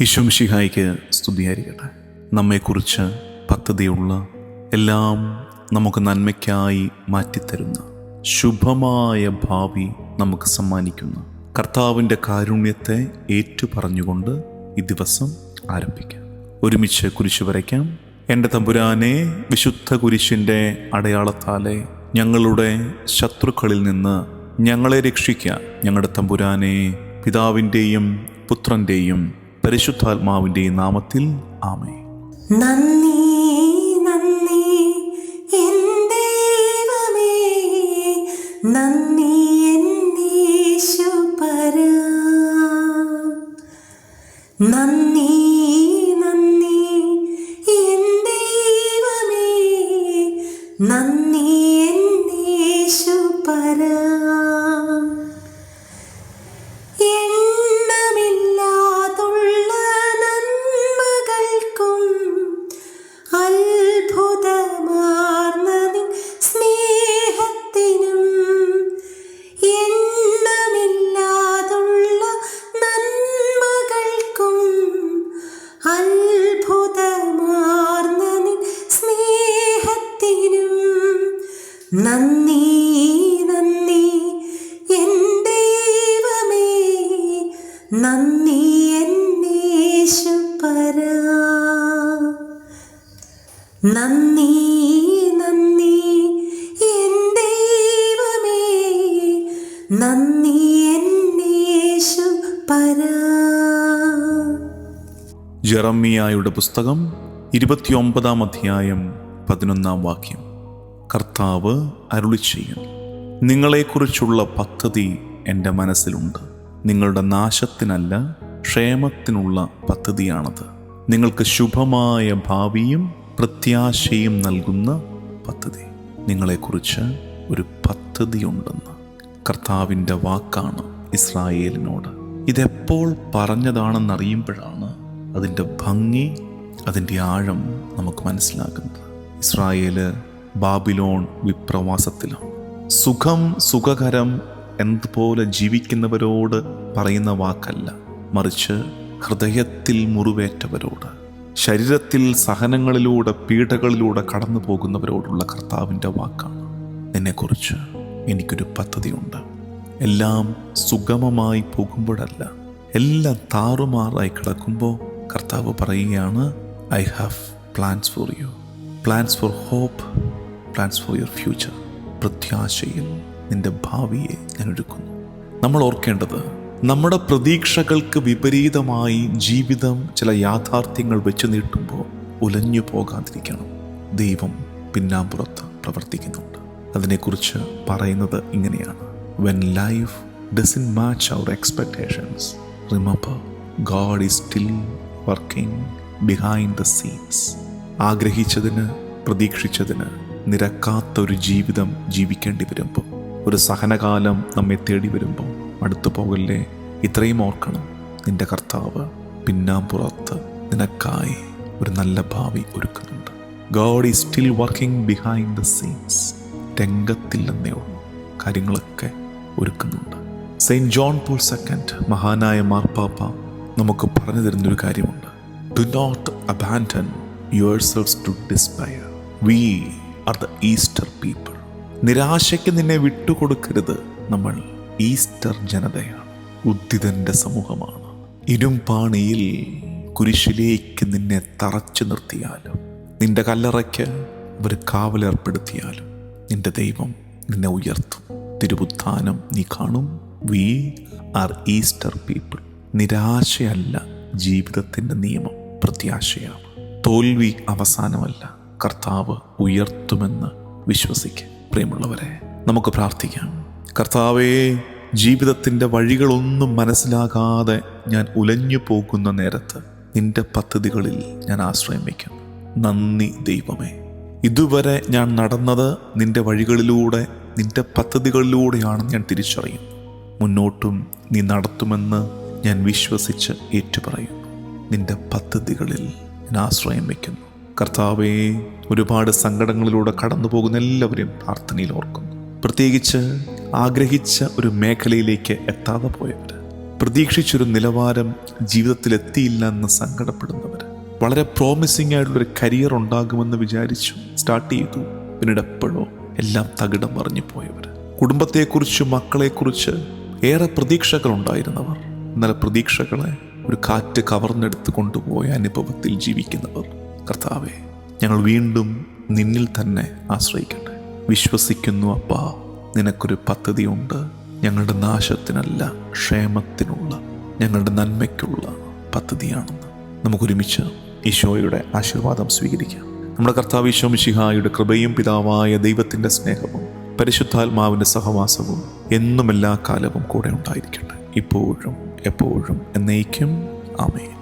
ഈശോമിഷിഹായിക്ക് സ്തുതിയായിരിക്കട്ടെ. നമ്മെക്കുറിച്ച് പദ്ധതിയുള്ള എല്ലാം നമുക്ക് നന്മയ്ക്കായി മാറ്റിത്തരുന്ന ശുഭമായ ഭാവി നമുക്ക് സമ്മാനിക്കുന്ന കർത്താവിന്റെ കാരുണ്യത്തെ ഏറ്റുപറഞ്ഞുകൊണ്ട് ഈ ദിവസം ആരംഭിക്കാം. ഒരുമിച്ച് കുരിശ് വരയ്ക്കാം. എന്റെ തമ്പുരാനെ വിശുദ്ധ കുരിശിന്റെ അടയാളത്താലെ ഞങ്ങളുടെ ശത്രുക്കളിൽ നിന്ന് ഞങ്ങളെ രക്ഷിക്കാം ഞങ്ങളുടെ തമ്പുരാനെ പിതാവിന്റെയും പുത്രന്റെയും പരിശുദ്ധാത്മാവിന്റെയും നാമത്തിൽ ആമേ നന്ദി നന്ദി നന്ദി നന്ദി നന്ദി എൻ ദൈവമേ. നന്ദി എന്നീശുപരാ എണ്ണമില്ലാതുള്ള നന്ദി എന്നേശു എന്നേശുപരാ നന്ദി നന്ദി എൻ ദൈവമേ. നന്ദി എന്നേശുപരാ ജെറമ്മിയായുടെ പുസ്തകം ഇരുപത്തിയൊമ്പതാം അധ്യായം പതിനൊന്നാം വാക്യം. കർത്താവ് അരുളി ചെയ്യും നിങ്ങളെക്കുറിച്ചുള്ള പദ്ധതി എന്റെ മനസ്സിലുണ്ട്. നിങ്ങളുടെ നാശത്തിനല്ല ക്ഷേമത്തിനുള്ള പദ്ധതിയാണത്. നിങ്ങൾക്ക് ശുഭമായ ഭാവിയും പ്രത്യാശയും നൽകുന്ന പദ്ധതി. നിങ്ങളെക്കുറിച്ച് ഒരു പദ്ധതിയുണ്ടെന്ന് കർത്താവിന്റെ വാക്കാണ് ഇസ്രായേലിനോട്. ഇതെപ്പോൾ പറഞ്ഞതാണെന്നറിയുമ്പോഴാണ് അതിന്റെ ഭംഗി അതിന്റെ ആഴം നമുക്ക് മനസ്സിലാക്കുന്നത് ഇസ്രായേൽ ബാബിലോൺ വിപ്രവാസത്തിലാണ്. സുഖം സുഖകരം എന്നതുപോലെ ജീവിക്കുന്നവരോട് പറയുന്ന വാക്കല്ല. മറിച്ച് ഹൃദയത്തിൽ മുറിവേറ്റവരോട് ശരീരത്തിൽ സഹനങ്ങളിലൂടെ പീഡകളിലൂടെ കടന്നു പോകുന്നവരോടുള്ള കർത്താവിന്റെ വാക്കാണ്. നിന്നെക്കുറിച്ച് എനിക്കൊരു പദ്ധതിയുണ്ട്. എല്ലാം സുഗമമായി പോകുമ്പോഴല്ല എല്ലാം താറുമാറായി കിടക്കുമ്പോൾ കർത്താവ് പറയുകയാണ് I have plans for you plans for hope plans for your future പ്രത്യാശയിൽ നിന്റെ ഭാവിയെ ഞാൻ ഒരുക്കുന്നു. നമ്മൾ ഓർക്കേണ്ടത് നമ്മുടെ പ്രതീക്ഷകൾക്ക് വിപരീതമായി ജീവിതം ചില യാഥാർത്ഥ്യങ്ങൾ വെച്ച് നീട്ടുമ്പോൾ ഉലഞ്ഞു പോകാതിരിക്കണം. ദൈവം പിന്നാമ്പുറത്ത് പ്രവർത്തിക്കുന്നുണ്ട്. അതിനെക്കുറിച്ച് പറയുന്നത് ഇങ്ങനെയാണ്. When life doesn't match our expectations remember God is still working behind the scenes ആഗ്രഹിച്ചതിന് പ്രതീക്ഷിച്ചതിന് നിരക്കാത്ത ഒരു ജീവിതം ജീവിക്കേണ്ടി വരുമ്പോൾ ഒരു സഹനകാലം നമ്മെ തേടി വരുമ്പോൾ അടുത്തു പോകല്ലേ? ഇത്രയും ഓർക്കണം. നിന്റെ കർത്താവ് പിന്നാമ്പുറത്ത് നിനക്കായി ഒരു നല്ല ഭാവി ഒരുക്കുന്നുണ്ട്. God is still working behind the scenes രംഗത്തില്ലെന്നേ ഉള്ളൂ. കാര്യങ്ങളൊക്കെ ഒരുക്കുന്നുണ്ട്. സെയിന്റ് ജോൺ പോൾ സെക്കൻഡ് മഹാനായ മാർപ്പാപ്പ നമുക്ക് പറഞ്ഞു തരുന്നൊരു കാര്യമുണ്ട്. Do not abandon your to despair we are the Easter people നിരാശയ്ക്ക് നിന്നെ വിട്ടുകൊടുക്കരുത്. നമ്മൾ ഈസ്റ്റർ ജനതയാണ്. ഉദ്ധിതന്റെ സമൂഹമാണ്. ഇരുമ്പാണിയിൽ കുരിശിലേക്ക് നിന്നെ തറച്ചു നിർത്തിയാലും നിന്റെ കല്ലറയ്ക്ക് അവർ കാവലേർപ്പെടുത്തിയാലും നിന്റെ ദൈവം നിന്നെ ഉയർത്തും. തിരുവുത്ഥാനം നീ കാണും. വി ആർ ഈസ്റ്റർ പീപ്പിൾ നിരാശയല്ല ജീവിതത്തിന്റെ നിയമം പ്രത്യാശയാണ്. തോൽവി അവസാനമല്ല. കർത്താവ് ഉയർത്തുമെന്ന് വിശ്വസിക്കുക പ്രിയമുള്ളവരെ നമുക്ക് പ്രാർത്ഥിക്കാം. കർത്താവേ ജീവിതത്തിന്റെ വഴികളൊന്നും മനസ്സിലാകാതെ ഞാൻ ഉലഞ്ഞു പോകുന്ന നേരത്ത് നിന്റെ പദ്ധതികളിൽ ഞാൻ ആശ്രയം വയ്ക്കും നന്ദി ദൈവമേ. ഇതുവരെ ഞാൻ നടന്നത് നിന്റെ വഴികളിലൂടെ നിന്റെ പദ്ധതികളിലൂടെയാണ് ഞാൻ തിരിച്ചറിയും. മുന്നോട്ടും നീ നടത്തുമെന്ന് ഞാൻ വിശ്വസിച്ച് ഏറ്റുപറയുന്നു. നിന്റെ പദ്ധതികളിൽ ഞാൻ ആശ്രയം വയ്ക്കുന്നു കർത്താവെ ഒരുപാട് സങ്കടങ്ങളിലൂടെ കടന്നു പോകുന്ന എല്ലാവരെയും പ്രാർത്ഥനയിൽ ഓർക്കുന്നു. പ്രത്യേകിച്ച് ആഗ്രഹിച്ച ഒരു മേഖലയിലേക്ക് എത്താതെ പോയവർ പ്രതീക്ഷിച്ചൊരു നിലവാരം ജീവിതത്തിൽ എത്തിയില്ല എന്ന് സങ്കടപ്പെടുന്നവർ വളരെ പ്രോമിസിംഗ് ആയിട്ടുള്ളൊരു കരിയർ ഉണ്ടാകുമെന്ന് വിചാരിച്ചു സ്റ്റാർട്ട് ചെയ്തു. പിന്നീട് എപ്പോഴോ എല്ലാം തകിടം മറിഞ്ഞു പോയവർ കുടുംബത്തെക്കുറിച്ച് മക്കളെക്കുറിച്ച് ഏറെ പ്രതീക്ഷകൾ ഉണ്ടായിരുന്നവർ. എന്നാൽ പ്രതീക്ഷകളെ ഒരു കാറ്റ് കവർന്നെടുത്ത് കൊണ്ടുപോയ അനുഭവത്തിൽ ജീവിക്കുന്നവർ. കർത്താവെ ഞങ്ങൾ വീണ്ടും നിന്നിൽ തന്നെ ആശ്രയിക്കട്ടെ. വിശ്വസിക്കുന്നു അപ്പാ നിനക്കൊരു പദ്ധതിയുണ്ട്. ഞങ്ങളുടെ നാശത്തിനല്ല ക്ഷേമത്തിനുള്ള ഞങ്ങളുടെ നന്മയ്ക്കുള്ള പദ്ധതിയാണെന്ന്. നമുക്കൊരുമിച്ച് ഈശോയുടെ ആശീർവാദം സ്വീകരിക്കാം. നമ്മുടെ കർത്താവ് ഈശോ മിശിഹായുടെ കൃപയും പിതാവായ ദൈവത്തിന്റെ സ്നേഹവും പരിശുദ്ധാത്മാവിന്റെ സഹവാസവും എന്നും എല്ലാ കാലവും കൂടെ ഉണ്ടായിരിക്കട്ടെ. ഇപ്പോഴും എപ്പോഴും എന്നേക്കും. ആമേൻ.